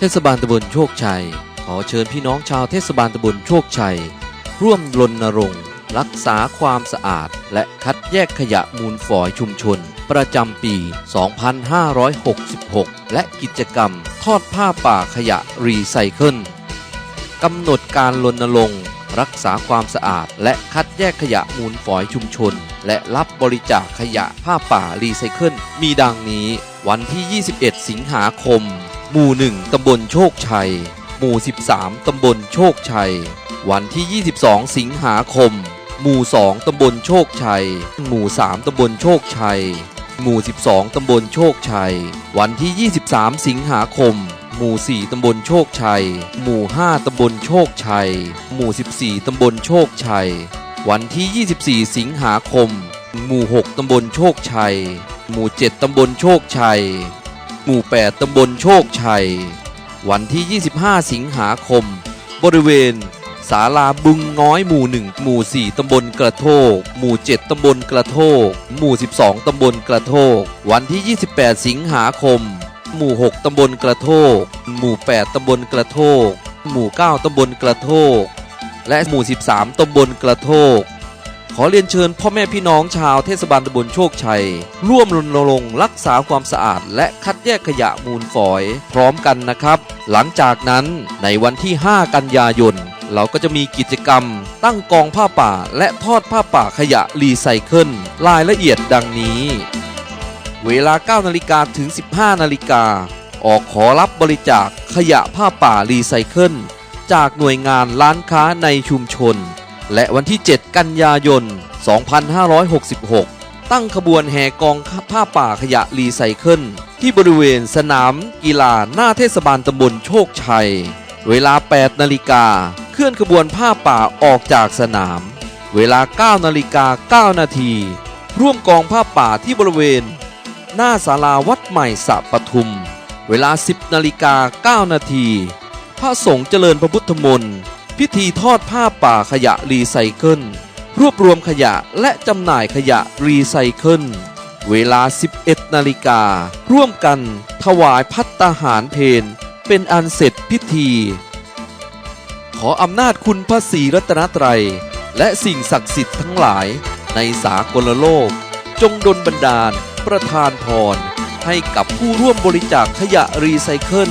เทศบาลตำบลโชคชัย ขอเชิญพี่น้องชาวเทศบาลตำบลโชคชัย ร่วมรณรงค์ รักษาความสะอาด และคัดแยกขยะมูลฝอยชุมชน ประจำปี 2566 และกิจกรรมทอดผ้าป่าขยะรีไซเคิลกำหนดการรณรงค์ รักษาความสะอาด และคัดแยกขยะมูลฝอยชุมชน และรับบริจาคขยะผ้าป่ารีไซเคิลมีดังนี้ วันที่ 21 สิงหาคม หมู่ 1 ตำบลโชคชัย หมู่ 13 ตำบลโชคชัย วันที่ 22 สิงหาคม หมู่ 2 ตำบลโชคชัย หมู่ 3 ตำบลโชคชัย หมู่ 12 ตำบลโชคชัย วันที่ 23 สิงหาคม หมู่ 4 ตำบลโชคชัย หมู่ 5 ตำบลโชคชัย หมู่ 14 ตำบลโชคชัย วันที่ 24 สิงหาคม หมู่ 6 ตำบลโชคชัย หมู่ 7 ตำบลโชคชัย หมู่ 8 ตำบลโชคชัย วันที่ 25 สิงหาคม บริเวณศาลาบึงน้อยหมู่ 1 หมู่ 4 ตำบลกระโทก หมู่ 7 ตำบลกระโทก หมู่ 12 ตำบลกระโทก วันที่ 28 สิงหาคม หมู่ 6 ตำบลกระโทก หมู่ 8 ตำบลกระโทก หมู่ 9 ตำบลกระโทก และหมู่ 13 ตำบลกระโทก ขอเรียนเชิญพ่อแม่พี่น้องชาวเทศบาลตำบลโชคชัย ร่วมรณรงค์รักษาความสะอาด และคัดแยกขยะมูลฝอย พร้อมกันนะครับ หลังจากนั้นในวันที่ 5 กันยายนเราก็จะมีกิจกรรม ตั้งกองผ้าป่า และทอดผ้าป่าขยะรีไซเคิลรายละเอียดดังนี้ เวลา 9 นาฬิกาถึง 15 นาฬิกา ออกขอรับบริจาคขยะผ้าป่ารีไซเคิล จากหน่วยงานร้านค้าในชุมชน และวันที่ 7 กันยายน 2566 ตั้งขบวนแห่กองผ้าป่าขยะรีไซเคิล ที่บริเวณสนามกีฬาหน้าเทศบาลตำบลโชคชัย เวลา 8 นาฬิกา เคลื่อนขบวนผ้าป่าออกจากสนาม เวลา 9 นาฬิกา 9 นาทีร่วมกองผ้าป่าที่บริเวณ หน้าศาลาวัดใหม่สระปทุม เวลา 10นาฬิกา9นาทีพระสงฆ์เจริญพระพุทธมนต์พิธีทอดผ้าป่าขยะรีไซเคิลรวบรวมขยะและจำหน่ายขยะรีไซเคิลเวลา 11นาฬิการ่วมกันถวายพัตตาหารเพนเป็นอันเสร็จพิธี ขออำนาจคุณพระศรีรัตนตรัย และสิ่งศักดิ์สิทธิ์ทั้งหลายในสากลโลก จงดลบันดาล ประทานพร ให้กับผู้ร่วมบริจาคขยะรีไซเคิล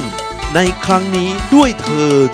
ในครั้งนี้ด้วยเถิด